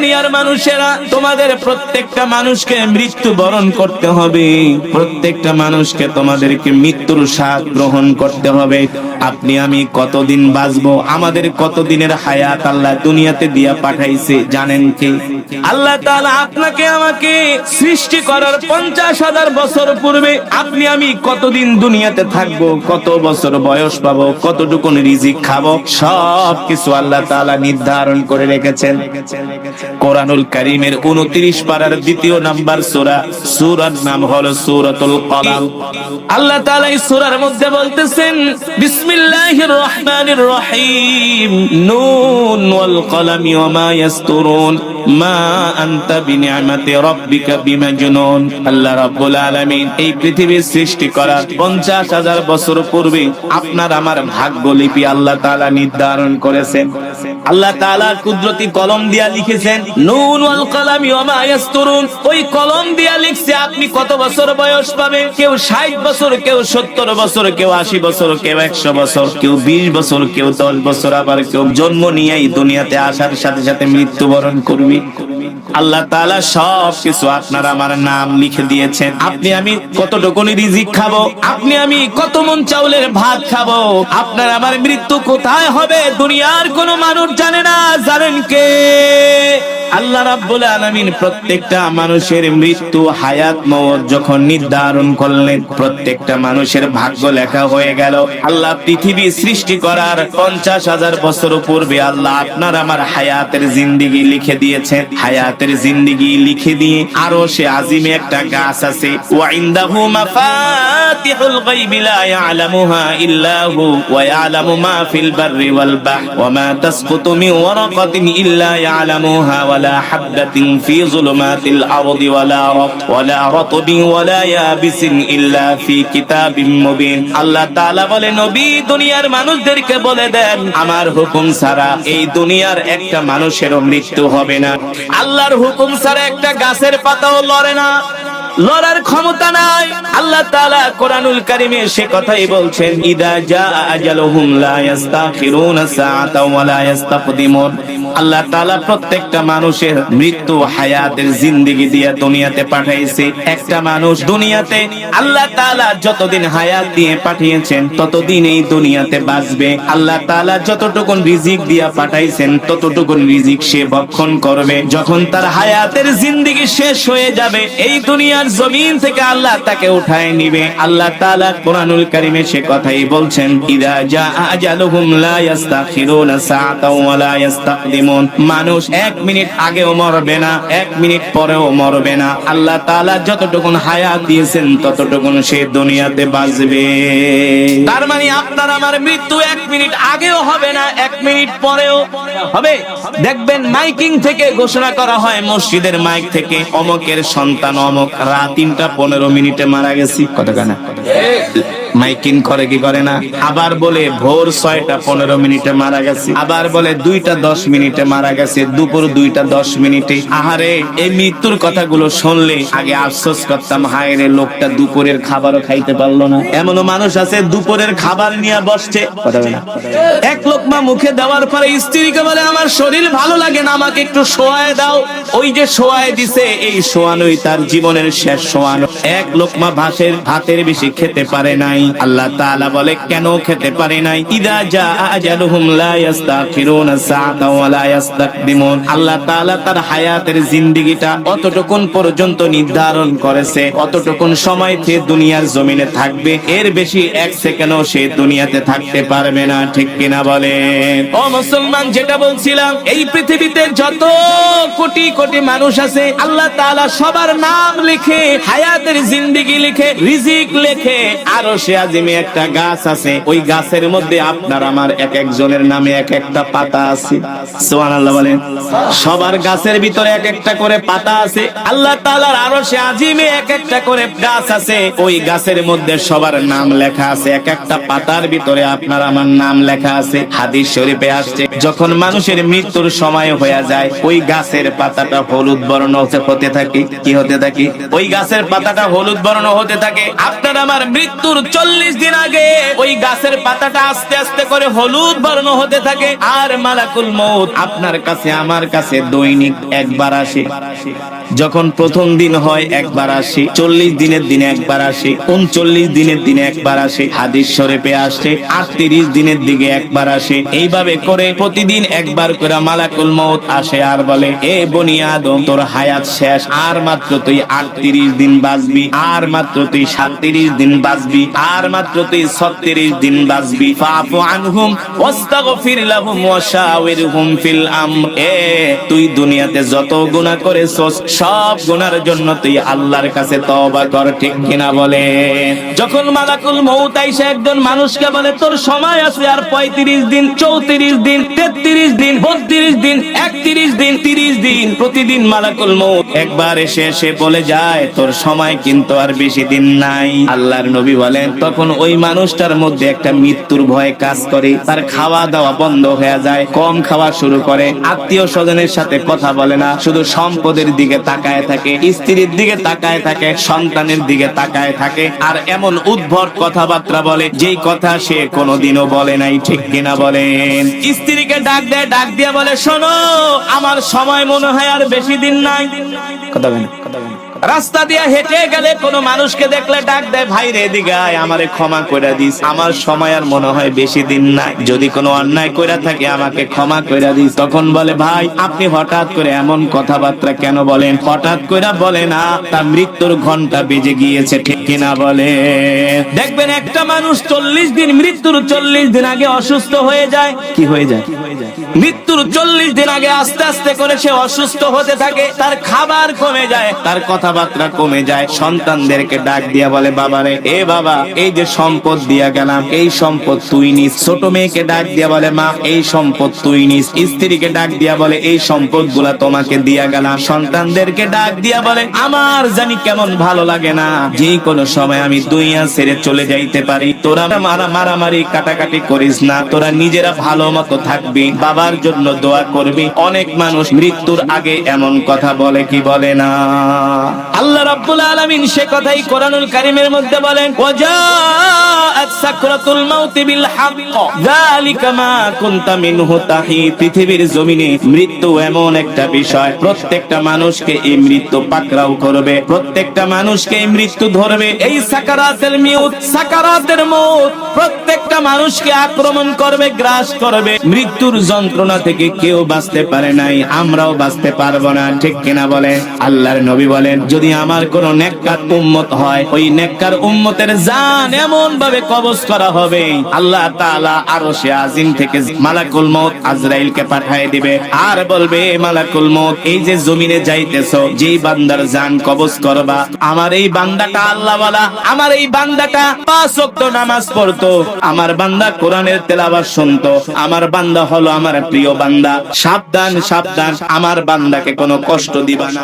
দুনিয়ার মানুষেরা তোমাদের প্রত্যেকটা মানুষকে মৃত্যু বরণ করতে হবে। প্রত্যেকটা মানুষকে তোমাদেরকে মৃত্যুর স্বাদ গ্রহণ করতে হবে। আপনি, আমি কতদিন বাঁচবো? আমাদের কতদিনের হায়াত আল্লাহ দুনিয়াতে দিয়া পাঠাইছে, জানেন কি? আল্লাহ তাআলা আপনাকে, আমাকে সৃষ্টি করার পঞ্চাশ হাজার বছর পূর্বে আপনি, আমি কতদিন দুনিয়াতে থাকব? কত বছর বয়স পাবো? কতটুকু রিজিক খাব? সব কিছু আল্লাহ তাআলা নির্ধারণ করে রেখেছেন। কোরআনুল কারীমের 29 পারার দ্বিতীয় নাম্বার সূরা। সূরার নাম হলো সূরাতুল কলাম। আল্লাহ তাআলা এই সূরার মধ্যে বলতেছেন, বিসমিল্লাহির রহমানির রহিম। নুন ওয়াল কলামি ইয়াসতুরুন। মা আনতা বিনিআমাতি রাব্বিকা বিমাজনুন। আল্লাহ রাব্বুল আলামিন এই পৃথিবীর সৃষ্টি করার 50 হাজার বছর পূর্বে আপনার আমার ভাগ্য লিপি আল্লাহ তাআলা নির্ধারণ করেছেন। আল্লাহ তালার কুদরতি কলম দিয়া লিখেছেন, নুন ওয়াল কলামি ওয়া ওই কলম দিয়া লিখছে, আপনি কত বছর বয়স পাবেন? কেউ 60 বছর, কেউ 70 বছর, কেউ 80 বছর, কেউ 100 বছর, কেউ 20 বছর, কেউ 10 বছর, আবার কেউ জন্ম নিয়েই দুনিয়াতে আসার সাথে সাথে মৃত্যুবরণ করবে। আল্লাহ তাআলা সব কিছু আপনার আমার নাম লিখে দিয়েছেন। আপনি আমি কতটুকু রিজিক খাব? আপনি আমি কত মন চাউলের ভাত খাব? আপনার আমার মৃত্যু কোথায় হবে? দুনিয়ার কোনো মানুষ জানে না। জানেন কে? আল্লাহ রাব্বুল আলামিন প্রত্যেকটা মানুষের মৃত্যু হায়াত মওত যখন নির্ধারণ করলেন, প্রত্যেকটা মানুষের ভাগ্য লেখা হয়ে গেল। আল্লাহ পৃথিবী সৃষ্টি করার পঞ্চাশ হাজার বছর পূর্বে আল্লাহ আপনার আমার হায়াতের জিন্দিগি লিখে দিয়েছেন। হায়াতের জিন্দিগি লিখে দিয়ে আরও সে আজিমে একটা গাছ আছে। ওয়াইন্দাহু মাফাতিহুল গায়বি লা ইয়ালামুহা ইল্লা হু ওয়া ইয়ালামু মা ফিল বাররি ওয়াল বাহর। ওয়া মা তাসকুতু মিন ওয়ারাকাতিন ইল্লা ইয়ালামুহা ولا حبة في ظلمات الأرض ولا رط ولا رطب ولا يابس إلا في كتاب مبين আল্লাহ তাআলা বলে নবী দুনিয়ার মানুষদেরকে বলে দেন আমার হুকুম ছাড়া এই দুনিয়ার একটা মানুষেরও মৃত্যু হবে না আল্লাহর হুকুম ছাড়া একটা গাছের পাতাও লড়ে না লড়ার ক্ষমতা নাই আল্লাহ তাআলা কোরআনুল কারীমে সে কথাই বলছেন ইদা জা আজালুহুম লা ইস্তাখিরুনা সাআতা ওয়া লা ইস্তাকদিমুন আল্লাহ তাআলা প্রত্যেকটা মানুষের মৃত্যু হায়াতের জিন্দেগি দিয়ে দুনিয়াতে পাঠাইছে একটা মানুষ দুনিয়াতে আল্লাহ তাআলা যতদিন হায়াত দিয়ে পাঠিয়েছেন, ততদিন এই দুনিয়াতে বাঁচবে। আল্লাহ তাআলা যতটুকুন রিজিক দিয়া পাঠাইছেন, ততটুকুন রিজিক সে ভক্ষণ করবে। যখন তার হায়াতের জিন্দেগি শেষ হয়ে যাবে, এই দুনিয়ার জমিন থেকে আল্লাহ তাকে উঠায় নিবে। আল্লাহ তাআলা কোরআনুল কারীমে সে কথাই বলছেন, ইদা জা আজালুহুম লা ইস্তাখিরুনা সাআতাও ওয়া লা ইস্তাকদিমুন মানুষ এক মিনিট আগেও মরবে না, এক মিনিট পরেও মরবে না। আল্লাহ তাআলা যতটুকুন হায়াত দিয়েছেন, ততটুকুন সে দুনিয়াতে বাঁচবে। তার মানে আপনার আমার মৃত্যু এক মিনিট আগেও হবে না, এক মিনিট পরেও হবে। দেখবেন মাইকিং থেকে ঘোষণা করা হয়, মসজিদের মাইক থেকে। অমকের সন্তান অমক, রাত তিনটা পনেরো মিনিটে মারা গেছি। কত গানা মাইকিং করে কি করে না? আবার বলে ভোর ছয়টা পনেরো মিনিটে মারা গেছে। আবার বলে দুইটা দশ মিনিটে মারা গেছে, দুপুর দুইটা দশ মিনিটে। আহারে, এই মৃত্যুর কথাগুলো শুনলে আগে আফসোস করতাম, হায় রে, লোকটা দুপুরের খাবারও খাইতে পারল না। এমনও মানুষ আছে দুপুরের খাবার নিয়ে বসছে। এক লোকমা মুখে দেওয়ার পরে স্ত্রীকে বলে, আমার শরীর ভালো লাগে না, আমাকে একটু শোয়ায় দাও। ওই যে শোয়ায় দিছে, এই শোয়ানোই তার জীবনের শেষ শোয়ানো। এক লোকমা ভাসের ভাতের বেশি খেতে পারে নাই। আল্লাহ তাআলা বলে, কেন খেতে পারে নাই? ইদা জা আজালুহুম লা ইস্তাখিরুনা সাআতা আল্লাহ তাআলা তার হায়াতের জিন্দেগিটা অতটুকুন পর্যন্ত নির্ধারণ করেছে। অতটুকুন সময় সে দুনিয়ার জমিনে থাকবে। এর বেশি এক সেকেন্ডও সে দুনিয়াতে থাকতে পারবে না। ঠিক কিনা বলে ও মুসলমান, যেটা বলছিলাম, এই পৃথিবীতে যত কোটি কোটি মানুষ আছে, আল্লাহ তাআলা সবার নাম লিখে, হায়াতের জিন্দেগি লিখে, রিজিক লিখে, আরও সে আজিমে একটা গাছ আছে, ওই গাছের মধ্যে আপনার আমার এক একজনের নামে এক একটা পাতা আছে। সুবহানাল্লাহ বলেন, সবার গাছের ভিতরে এক একটা করে পাতা আছে, আল্লাহ তাআলার আরও সে আজিমে এক একটা করে গাছ আছে, ওই গাছের মধ্যে সবার নাম লেখা আছে, এক একটা পাতার ভিতরে আপনার আমার নাম লেখা আছে, হাদিস শরীফে আসছে, যখন মানুষের মৃত্যুর সময় হয়ে যায়, ওই গাছের পাতাটা হলুদ বর্ণ হতে থাকে, কি হতে থাকে? ওই গাছের পাতাটা হলুদ বর্ণ হতে থাকে, আপনার আমার মৃত্যুর চল্লিশ দিন আগে ওই গাছের পাতাটা আস্তে আস্তে করে হলুদ বর্ণ হতে থাকে। আর মালাকুল মৌত আপনার কাছে, আমার কাছে দৈনিক একবার আসে। যখন প্রথম দিন হয়, একবার আসে। চল্লিশ দিনের দিনে একবার আসে। উনচল্লিশ দিনের দিনে একবার আসে। হাদিস শরীফে আসে আটত্রিশ দিনের দিকে একবার আসে। এইভাবে করে প্রতিদিন একবার করে মালাকুল মৌত আসে আর বলে, এ বনি তোর হায়াত শেষ। আর মাত্র তুই আটত্রিশ দিন বাঁচবি। আর মাত্র তুই সাতত্রিশ দিন বাঁচবি। আর মাত্র তুই ছত্রিশ দিন ফাফু আনহুম ফিল আমর। এ, তুই দুনিয়াতে যত করেছস, সব গুনার জন্য তুই আল্লাহর কাছে কর, ঠিক কিনা বলে? যখন মালাকুল আইসা একজন মানুষকে বলে, তোর সময় আছে আর 35 দিন 34 দিন 33 দিন 32 দিন 31 দিন 30 দিন, প্রতিদিন মালাকুল মউত একবার এসে এসে বলে যায়, তোর সময় কিন্তু আর বেশি দিন নাই। আল্লাহর নবী বলেন তখন ওই মানুষটার মধ্যে একটা মৃত্যুর ভয় কাজ করে। তার খাওয়া দাওয়া বন্ধ হয়ে যায়, কম খাওয়া শুরু করে। আত্মীয় স্বজনের সাথে কথা বলে না, শুধু সম্পদের দিকে তাকায় থাকে, স্ত্রীর দিকে তাকায় থাকে, সন্তানের দিকে তাকায় থাকে। আর এমন উদ্ভট কথাবার্তা বলে, যেই কথা সে কোনোদিনও বলে নাই, ঠিক কিনা বলেন? স্ত্রীকে ডাক দেয়, ডাক দিয়ে বলে, শোনো, আমার সময় মনে হয় আর বেশি দিন নাই। কথা বলেন কথা বলেন। রাস্তা দিয়ে হেঁটে গেলে কোন মানুষকে দেখলে ডাক দেয়, ভাই রে আয়, আমারে ক্ষমা করে দিস। আমার সময় আর মনে হয় বেশি দিন নাই। যদি কোনো অন্যায় কইরা থাকে, আমাকে ক্ষমা কইরা দিস। তখন বলে, ভাই, আপনি হঠাৎ করে এমন কথাবার্তা কেন বলেন? হঠাৎ কইরা বলে না, তার মৃত্যুর ঘণ্টা বেজে গিয়েছে, ঠিক কিনা বলে। দেখবেন একটা মানুষ চল্লিশ দিন, মৃত্যুর চল্লিশ দিন আগে অসুস্থ হয়ে যায়। কি হয়ে যায়? মৃত্যুর চল্লিশ দিন আগে আস্তে আস্তে করে সে অসুস্থ হতে থাকে, তার খাবার কমে যায়, তার কথাবার্তা কমে যায়, সন্তানদেরকে ডাক দিয়া বলে, বাবারে, এ বাবা, এই যে সম্পদ দিয়া গেলাম, এই সম্পদ তুই নিস। ছোট মেয়েকে ডাক দিয়া বলে, মা, এই সম্পদ তুই নিস। স্ত্রীকে ডাক দিয়া বলে, এই সম্পদগুলা তোমাকে দিয়া গেলাম। সন্তানদেরকে ডাক দিয়া বলে, আমার জানি কেমন ভালো লাগে না যে কোনো সময় আমি দুইয়া ছেড়ে চলে যাইতে পারি। তোরা মারা মারামারি কাটাকাটি করিস না, তোরা নিজেরা ভালো মতো থাকবি। বাবার জন্য দোয়া করবি। অনেক মানুষ মৃত্যুর আগে এমন কথা বলে, কি বলে না? আল্লাহ রাব্বুল আলামিন সে কথাই কোরআনুল কারীমের মধ্যে বলেন একটা বিষয়, প্রত্যেকটা মানুষকে এই মৃত্যু পাকড়াও করবে, প্রত্যেকটা মানুষকে মৃত্যু ধরবে। এই সাকারাতের সাকারাতের প্রত্যেকটা মানুষকে আক্রমণ করবে, গ্রাস করবে। মৃত্যুর যন্ত্রণা থেকে কেউ বাঁচতে পারে নাই, আমরাও বাঁচতে পারব না। ঠিক কিনা বলে? আল্লাহর নবী বলেন, যদি আমার কোন নেককার উম্মত হয়, ওই নেককার উম্মতের জান এমন ভাবে কবজ করা হবে। আল্লাহ তাআলা আরও সে আজিম থেকে মালাকুল মউত আজরাইলকে পাঠিয়ে দিবে। আর বলবে মালাকুল মউত, এই যে জমিনে যাইতেছো, যেই বান্দার জান কবজ করবা, আমার এই বান্দাটা আল্লাহ বলা আমার এই বান্দাটা পাঁচ ওয়াক্ত নামাজ পড়তো, আমার বান্দা কোরআনের তেলাওয়াত শুনতো, আমার বান্দা হলো আমার প্রিয় বান্দা। সাবধান সাবধান আমার বান্দাকে কোনো কষ্ট দিবা না।